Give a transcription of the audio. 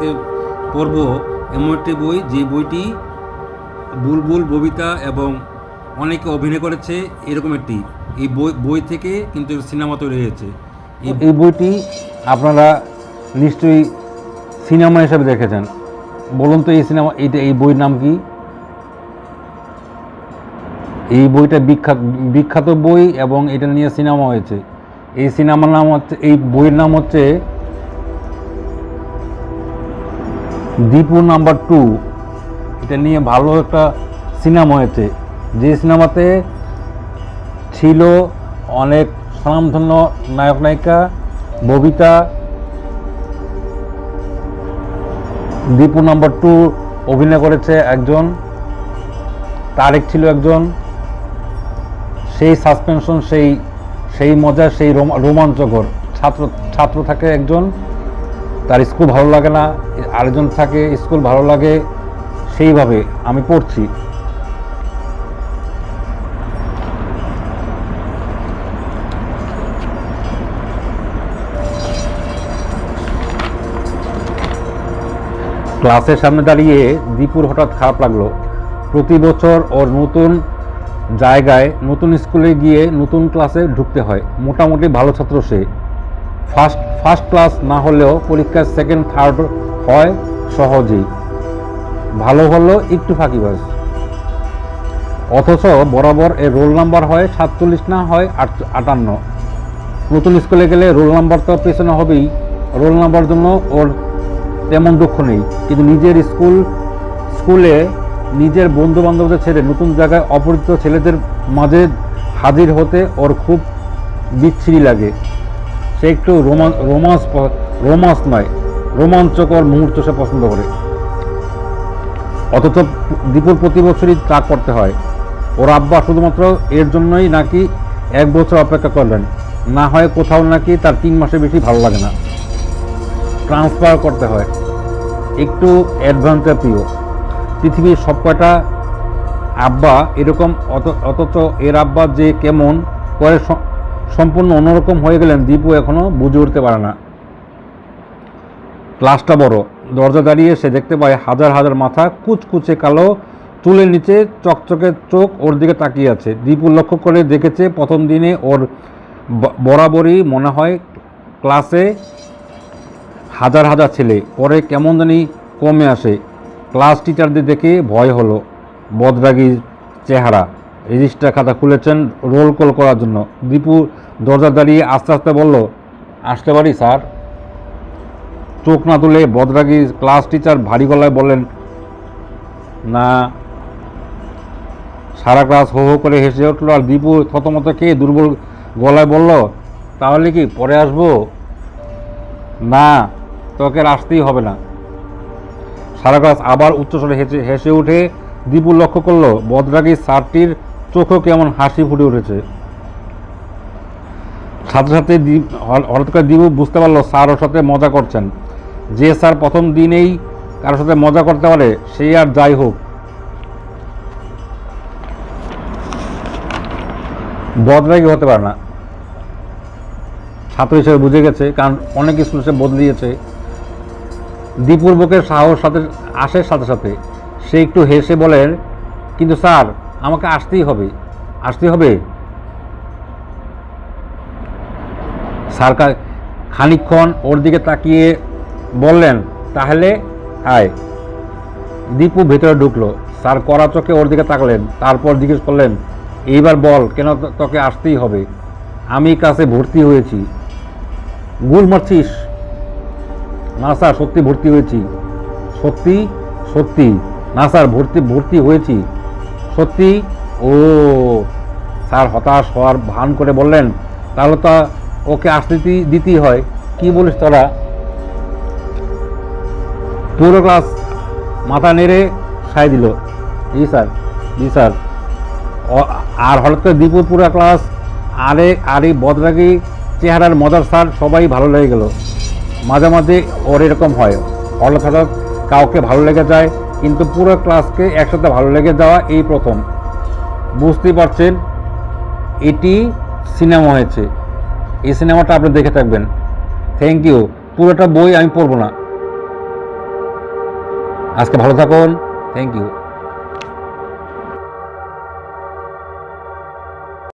আজকে পড়ব এমন একটি বই যে বইটি বুলবুল ববিতা এবং অনেকে অভিনয় করেছে, এরকম একটি। এই বই বই থেকে কিন্তু সিনেমা তৈরি হয়েছে। এই বইটি আপনারা নিশ্চয়ই সিনেমা হিসাবে দেখেছেন। বলুন তো এই সিনেমা এইটা এই বইয়ের নাম কি? এই বইটা বিখ্যাত বিখ্যাত বই এবং এটা নিয়ে সিনেমা হয়েছে। এই সিনেমার নাম হচ্ছে এই বইয়ের নাম হচ্ছে দীপু নাম্বার টু এটা নিয়ে ভালো একটা সিনেমা হয়েছে। যে সিনেমাতে ছিল অনেক স্বনামধন্য নায়ক নায়িকা ববিতা, দীপু নাম্বার টু অভিনয় করেছে একজন, তারেক ছিল একজন, সেই সাসপেনশন সেই সেই মজা সেই রোমা- রোমাঞ্চকর ছাত্র ছাত্র থাকে একজন। তার স্কুল ভালো লাগে না, আরেকজন থাকে, স্কুল ভালো লাগে, সেইভাবে আমি পড়ছি। ক্লাসের সামনে দাঁড়িয়ে দীপুর হঠাৎ খারাপ লাগল। প্রতি বছর ওর নতুন জায়গায়, নতুন স্কুলে গিয়ে নতুন ক্লাসে ঢুকতে হয়। মোটামুটি ভালো ছাত্র সে। ফার্স্ট ফার্স্ট ক্লাস না হলেও পরীক্ষার সেকেন্ড থার্ড হয় সহজেই। ভালো হলেও একটু ফাঁকি ফাঁকিবাজ অথচ বরাবর এর রোল নাম্বার হয় সাতচল্লিশ, না হয় আট, আটান্ন। নতুন স্কুলে গেলে রোল নাম্বার তো পেছনে হবেই। রোল নাম্বার জন্য ওর তেমন দুঃখ নেই। কিন্তু নিজের স্কুল, স্কুলে নিজের বন্ধু বান্ধবদের ছেড়ে নতুন জায়গায় অপরিচিত ছেলেদের মাঝে হাজির হতে ওর খুব বিচ্ছিরি লাগে। সে একটু রোমান রোমান্স রোমান্স নয়, রোমাঞ্চকর মুহূর্ত সে পছন্দ করে। অথচ দীপুর প্রতি বছরই তা করতে হয়। ওর আব্বা শুধুমাত্র এর জন্যই নাকি এক বছর অপেক্ষা করলেন। না হয় কোথাও নাকি তার তিন মাসে বেশি ভালো লাগে না। ট্রান্সফার করতে হয়। একটু অ্যাডভান্সের প্রিয়। পৃথিবীর সব কয়টা আব্বা এরকম অত অথচ এর আব্বা যে কেমন স- সম্পূর্ণ অন্যরকম হয়ে গেলেন দীপু এখনও বুঝে উঠতে পারে না। ক্লাসটা বড়। দরজা দাঁড়িয়ে সে দেখতে পায় হাজার হাজার মাথা কুচকুচে কালো, চুলের নিচে চকচকে চোখ ওর দিকে তাকিয়ে আছে। দীপু লক্ষ্য করে দেখেছে প্রথম দিনে ওর বরাবরই মনে হয় ক্লাসে হাজার হাজার ছেলে, পরে কেমন জানি কমে আসে। ক্লাস টিচারদের দেখে ভয় হলো। বদরাগী চেহারা। রেজিস্টার খাতা খুলেছেন রোল কল করার জন্য। দীপু দরজা দাঁড়িয়ে আস্তে আস্তে বলল, আসতে পারি, স্যার? চোখ না তুলে বদরাগী ক্লাস টিচার ভারী গলায় বললেন, না। সারা ক্লাস হো হো করে হেসে উঠল আর দীপু থতমত কে দুর্বল গলায় বলল, তাহলে কি পরে আসব? না, তোকে আসতেই হবে না। সারা ক্লাস আবার উচ্চস্বরে হেসে হেসে উঠে দীপু লক্ষ্য করল বদরাগী স্যারটির চোখেও কেমন হাসি ফুটে উঠেছে। সাথে সাথে হঠাৎ করে দীপু বুঝতে পারল স্যার ওর সাথে মজা করছেন। যে স্যার প্রথম দিনেই কারোর সাথে মজা করতে পারে সেই আর যাই হোক। বদরাগী হতে পারে না। ছাত্র হিসেবে বুঝে গেছে, কারণ অনেক স্কুল সে বদলিয়েছে। দীপুর বুকের সাহস সাথে আসে সাথে সাথে। সে একটু হেসে বলেন, কিন্তু স্যার আমাকে আসতেই হবে। আসতেই হবে? স্যার কা- খানিকক্ষণ ওর দিকে তাকিয়ে বললেন, তাহলে আয়। দীপু ভেতরে ঢুকলো। স্যার কড়া চোখে ওর দিকে তাকলেন, তারপর জিজ্ঞেস করলেন, এইবার বল, কেন তোকে আসতেই হবে? আমি কাছে ভর্তি হয়েছি। গুল মারছিস? না স্যার, সত্যি ভর্তি হয়েছি। সত্যি? সত্যি? না স্যার, ভর্তি ভর্তি হয়েছি। সত্যি? ও, স্যার হতাশ হওয়ার ভান করে বললেন। তাহলে তো ওকে আসতে দিতেই- হয়। কি বলিস তোরা? পুরো ক্লাস মাথা নেড়ে সাই দিল। জি স্যার জি স্যার। আর হঠাৎ করে দীপুর পুরো ক্লাস আরে আরে, বদরাগী চেহারার মজার স্যার সবাই ভালো লেগে গেল। মাঝে মাঝে ওর এরকম হয়। হঠাৎ হঠাৎ কাউকে ভালো লেগে যায় কিন্তু পুরো ক্লাসকে একসাথে ভালো লেগে যাওয়া এই প্রথম। বুঝতেই পারছেন, এটি সিনেমা হয়েছে। এই সিনেমাটা আপনি দেখে থাকবেন। থ্যাংক ইউ পুরোটা বই আমি পড়ব না। আজকে ভালো থাকুন। Thank you